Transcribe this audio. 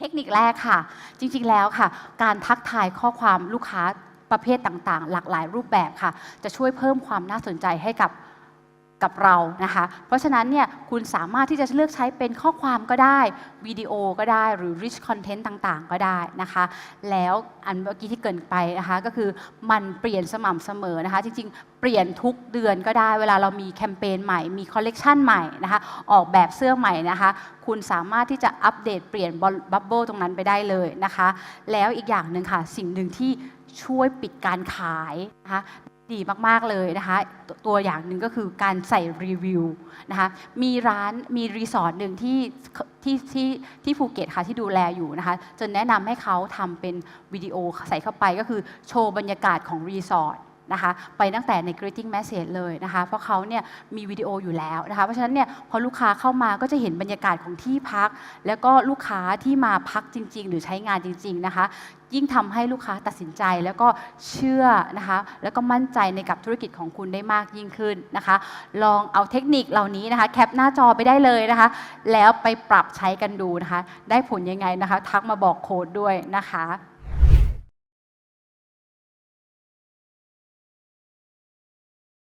เทคนิคแรกค่ะ จริงๆแล้วค่ะ การทักทายข้อความลูกค้าประเภทต่างๆ หลากหลายรูปแบบค่ะ จะช่วยเพิ่มความน่าสนใจให้กับกับเรานะคะ เพราะฉะนั้นเนี่ยคุณสามารถที่จะเลือกใช้เป็นข้อความก็ได้วิดีโอก็ได้หรือ rich content ต่างๆ ก็ได้นะคะ แล้วอันเมื่อกี้ที่เกินไปนะคะก็คือมันเปลี่ยนสม่ำเสมอนะคะ จริงๆ เปลี่ยนทุกเดือนก็ได้ เวลาเรามีแคมเปญใหม่มีคอลเลกชันใหม่นะคะ ออกแบบเสื้อใหม่นะคะ คุณสามารถที่จะอัปเดตเปลี่ยนบับเบิลตรงนั้นไปได้เลยนะคะ แล้วอีกอย่างหนึ่งค่ะ สิ่งหนึ่งที่ช่วยปิดการขายนะคะดีมาก ๆ เลยนะคะตตัวอย่างหนึ่งก็คือการใส่รีวิวนะคะมีร้านมีรีสอร์ทหนึ่งที่ที่ที่ที่ภูเก็ตค่ะที่ดูแลอยู่นะคะจนแนะนำให้เขาทำเป็นวิดีโอใส่เข้าไปก็คือโชว์บรรยากาศของรีสอร์ท นะคะไปตั้งแต่ใน greeting message เลยนะคะเพราะเขาเนี่ยมีวิดีโออยู่แล้วนะคะเพราะฉะนั้นเนี่ยพอลูกค้าเข้ามาก็จะเห็นบรรยากาศของที่พัก แล้วก็ลูกค้าที่มาพักจริง ๆ หรือใช้งานจริง ๆ นะคะยิ่งทำให้ลูกค้าตัดสินใจแล้วก็เชื่อนะคะ แล้วก็มั่นใจในกับธุรกิจของคุณได้มากยิ่งขึ้นนะคะ ลองเอาเทคนิคเหล่านี้นะคะ แคปหน้าจอไปได้เลยนะคะ แล้วไปปรับใช้กันดูนะคะ ได้ผลยังไงนะคะ ทักมาบอกโค้ดด้วยนะคะ